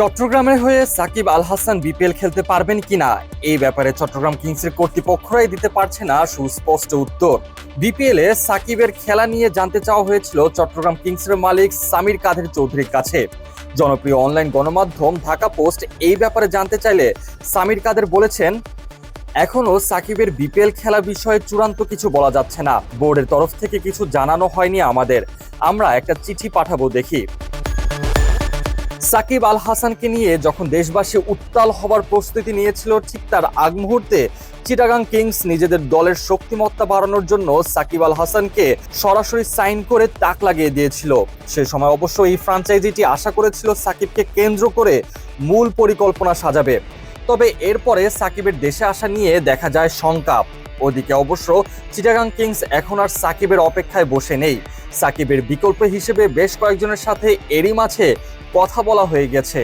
চট্টগ্রামের হয়ে সাকিব আল হাসান বিপিএল খেলতে পারবেন কিনা? এই ব্যাপারে চট্টগ্রাম কিংসের কর্তৃপক্ষরাই দিতে পারছে না সুস্পষ্ট উত্তর। বিপিএল সাকিবের খেলা নিয়ে জানতে চাওয়া হয়েছিল চট্টগ্রাম কিংসের মালিক সামির কাদের চৌধুরীর কাছে। জনপ্রিয় অনলাইন গণমাধ্যম ঢাকা পোস্ট এই ব্যাপারে জানতে চাইলে সামির কাদের বলেছেন, এখনও সাকিবের বিপিএল খেলা বিষয়ে চূড়ান্ত কিছু বলা যাচ্ছে না। বোর্ডের তরফ থেকে কিছু জানানো হয়নি আমাদের। আমরা একটা চিঠি পাঠাবো দেখি। সাকিব আল হাসানকে নিয়ে যখন দেশবাসী উত্তাল হবার প্রস্তুতি নিয়েছিল ঠিক তার আগ মুহূর্তে, চিটাগাং কিংস নিজেদের দলের শক্তিমত্তা বাড়ানোর জন্য সাকিব আল হাসানকে সরাসরি সাইন করে তাক লাগিয়ে দিয়েছিল। সে সময় অবশ্য এই ফ্রাঞ্চাইজিটি আশা করেছিল সাকিবকে কেন্দ্র করে মূল পরিকল্পনা সাজাবে। তবে এরপরে সাকিবের দেশে আসা নিয়ে দেখা যায় শঙ্কা ওদিকে অবশ্য চিটাগাং কিংস এখন আর সাকিবের অপেক্ষায় বসে নেই। সাকিবের বিকল্প হিসেবে বেশ কয়েকজনের সাথে এরই মাঝে কথা বলা হয়ে গেছে।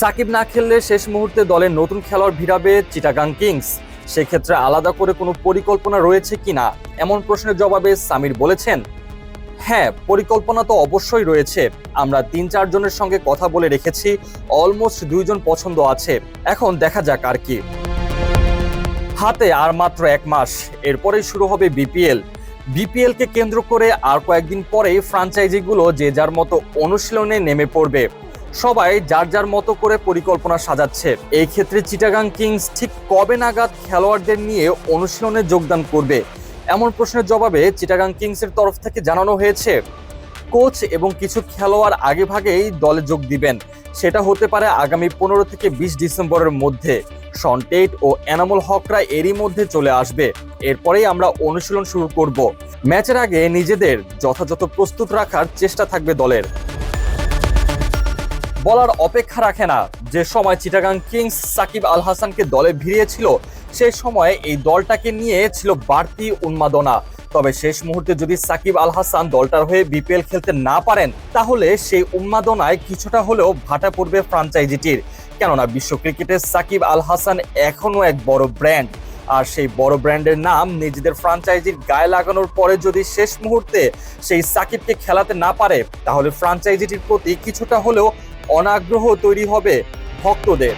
সাকিব না খেললে শেষ মুহূর্তে দলের নতুন খেলোয়াড় ভিড়াবে চিটাগাং কিংস। সেক্ষেত্রে আলাদা করে কোনো পরিকল্পনা রয়েছে কিনা, এমন প্রশ্নের জবাবে সামির বলেছেন হ্যাঁ পরিকল্পনা তো অবশ্যই রয়েছে। আমরা তিন চারজনের সঙ্গে কথা বলে রেখেছি, অলমোস্ট দুইজন পছন্দ আছে। এখন দেখা যাক আর কি। হাতে আর মাত্র এক মাস। এরপরেই শুরু হবে বিপিএল। বিপিএল কে কেন্দ্র করে আর কয়েকদিন পরেই ফ্রাঞ্চাইজিগুলো যে যার মতো অনুশীলনে নেমে পড়বে। সবাই যার যার মতো করে পরিকল্পনা সাজাচ্ছে। এই ক্ষেত্রে চিটাগাং কিংস ঠিক কবে নাগাদ খেলোয়াড়দের নিয়ে অনুশীলনে যোগদান করবে? এমন প্রশ্নের জবাবে চিটাগাং কিংসের তরফ থেকে জানানো হয়েছে, কোচ এবং কিছু খেলোয়াড় আগেভাগেই দলে যোগ দিবেন। সেটা হতে পারে আগামী পনেরো থেকে বিশ ডিসেম্বরের মধ্যে। সন্টেট ও এনামুল হকরা এরই মধ্যে চলে আসবে। এরপরেই আমরা অনুশীলন শুরু করব। ম্যাচের আগে নিজেদের যথাযথ প্রস্তুত রাখার চেষ্টা থাকবে দলের। বলার অপেক্ষা রাখে না। যে সময় চিটাগাং কিংস সাকিব আল হাসানকে দলে ভিড়িয়েছিল, সেই সময় এই দলটাকে নিয়ে ছিল বাড়তি উন্মাদনা। তবে শেষ মুহূর্তে যদি সাকিব আল হাসান দলটার হয়ে বিপিএল খেলতে না পারেন, তাহলে সেই উন্মাদনায় কিছুটা হলেও ভাটা পড়বে ফ্রাঞ্চাইজিটির। কেননা বিশ্ব ক্রিকেটে সাকিব আল হাসান এখনও এক বড় ব্র্যান্ড। আর সেই বড় ব্র্যান্ডের নাম নিজেদের ফ্রাঞ্চাইজির গায়ে লাগানোর পরে যদি শেষ মুহূর্তে সেই সাকিবকে খেলাতে না পারে, তাহলে ফ্রাঞ্চাইজিটির প্রতি কিছুটা হলেও অনাগ্রহ তৈরি হবে ভক্তদের।